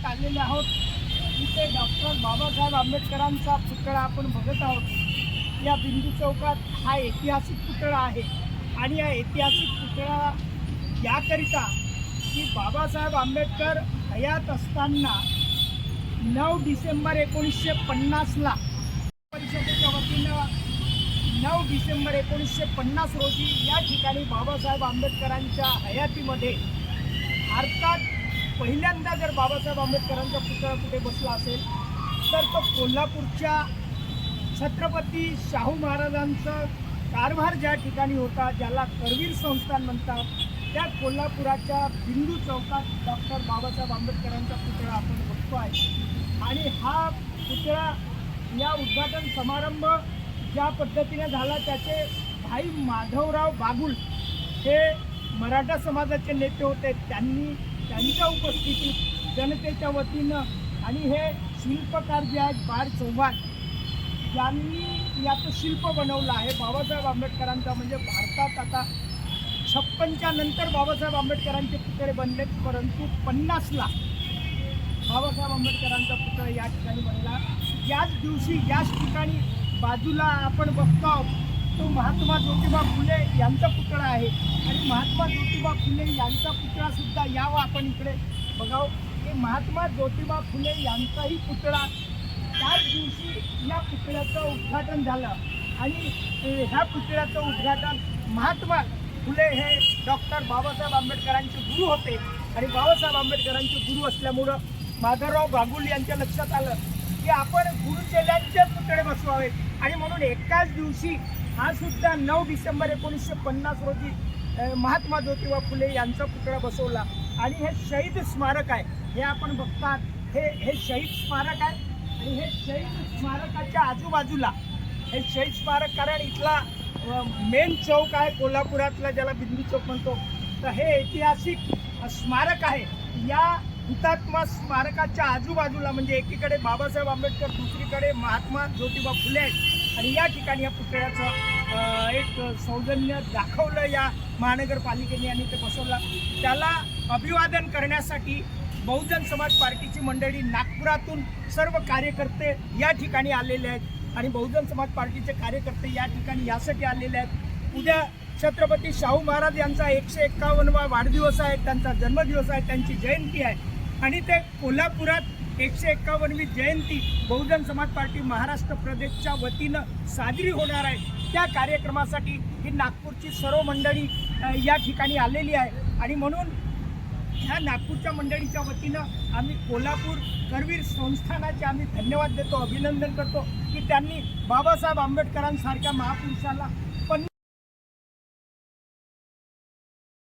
चौकात आलेले आहोत. इथे डॉक्टर बाबासाहेब आंबेडकरांचा पुतळा आपण बघत आहोत. या बिंदू चौकात हा ऐतिहासिक पुतळा आहे. आणि या ऐतिहासिक पुतळा याकरिता की बाबासाहेब आंबेडकर हयात असताना नऊ डिसेंबर एकोणीसशे पन्नासला परिषदेच्या वतीनं नऊ डिसेंबर एकोणीसशे पन्नास रोजी या ठिकाणी बाबासाहेब आंबेडकरांच्या हयातीमध्ये भारतात पहिल्यांदा जर बाबासाहेब आंबेडकरांचा पुतळा कुठे बसला असेल तर तो कोल्हापूरच्या छत्रपती शाहू महाराजांचा कारभार ज्या ठिकाणी होता ज्याला करवीर संस्थान म्हणतात त्या कोल्हापुराच्या बिंदू चौकात डॉक्टर बाबासाहेब आंबेडकरांचा पुतळा आपण बघतो आहे. आणि हा पुतळा या उद्घाटन समारंभ ज्या पद्धतीने झाला त्याचे भाई माधवराव बागुल हे मराठा समाजाचे नेते होते. त्यांनी त्यांच्या उपस्थितीत जनतेच्या वतीनं आणि हे शिल्पकार जे आहेत बाळ चव्हाण यांनी याचं शिल्प बनवलं आहे. बाबासाहेब आंबेडकरांचा म्हणजे भारतात आता छप्पनच्या नंतर बाबासाहेब आंबेडकरांचे पुतळे बनले परंतु पन्नासला बाबासाहेब आंबेडकरांचा पुतळा या ठिकाणी बनला. याच दिवशी याच ठिकाणी बाजूला आपण बघतो आहोत तो महात्मा ज्योतिबा फुले यांचा पुतळा आहे. आणि महात्मा ज्योतिबा फुले यांचा पुतळा सुद्धा यावा आपण इकडे बघावं. की महात्मा ज्योतिबा फुले यांचाही पुतळा त्याच दिवशी या पुतळ्याचं उद्घाटन झालं. आणि ह्या पुतळ्याचं उद्घाटन महात्मा फुले हे डॉक्टर बाबासाहेब आंबेडकरांचे गुरु होते. आणि बाबासाहेब आंबेडकरांचे गुरु असल्यामुळं माधवराव गागुल यांच्या लक्षात आलं की आपण गुरुचेल्यांचे पुतळे बसवावेत. आणि म्हणून एकाच दिवशी हा सुद्धा नऊ डिसेंबर एकोणीसशे पन्नास रोजी महात्मा ज्योतिबा फुले यांचा पुतळा बसवला. आणि हे शहीद स्मारक आहे. हे आपण बघतात. हे हे शहीद स्मारक आहे. आणि हे शहीद स्मारकाच्या आजूबाजूला हे शहीद स्मारक कारण इथला मेन चौक आहे कोल्हापुरातला ज्याला बिंदू चौक म्हणतो. तर हे ऐतिहासिक स्मारक आहे. या हुतात्मा स्मारकाच्या आजूबाजूला म्हणजे एकीकडे बाबासाहेब आंबेडकर दुसरीकडे महात्मा ज्योतिबा फुले आहेत. आणि या ठिकाणी या पुतळ्याचं एक सौजन्य दाखवलं या महानगरपालिकेने आणि ते बसवलं. त्याला अभिवादन करण्यासाठी बहुजन समाज पार्टीची मंडळी नागपुरातून सर्व कार्यकर्ते या ठिकाणी आलेले आहेत. आणि बहुजन समाज पार्टीचे कार्यकर्ते या ठिकाणी यासाठी आलेले आहेत. उद्या छत्रपती शाहू महाराज यांचा एकशे एक्कावन्नवा वाढदिवस आहे त्यांचा जन्मदिवस आहे त्यांची जयंती आहे. आणि ते कोल्हापुरात एकशे एक्कावन्नवी जयंती बहुजन समाज पार्टी महाराष्ट्र प्रदेशच्या वतीनं साजरी होणार आहे. त्या कार्यक्रमासाठी ही नागपूरची सर्व मंडळी या ठिकाणी आलेली आहे. आणि म्हणून ह्या नागपूरच्या मंडळीच्या वतीनं आम्ही कोल्हापूर करवीर संस्थानाचे आम्ही धन्यवाद देतो अभिनंदन करतो की त्यांनी बाबासाहेब आंबेडकरांसारख्या महापुरुषाला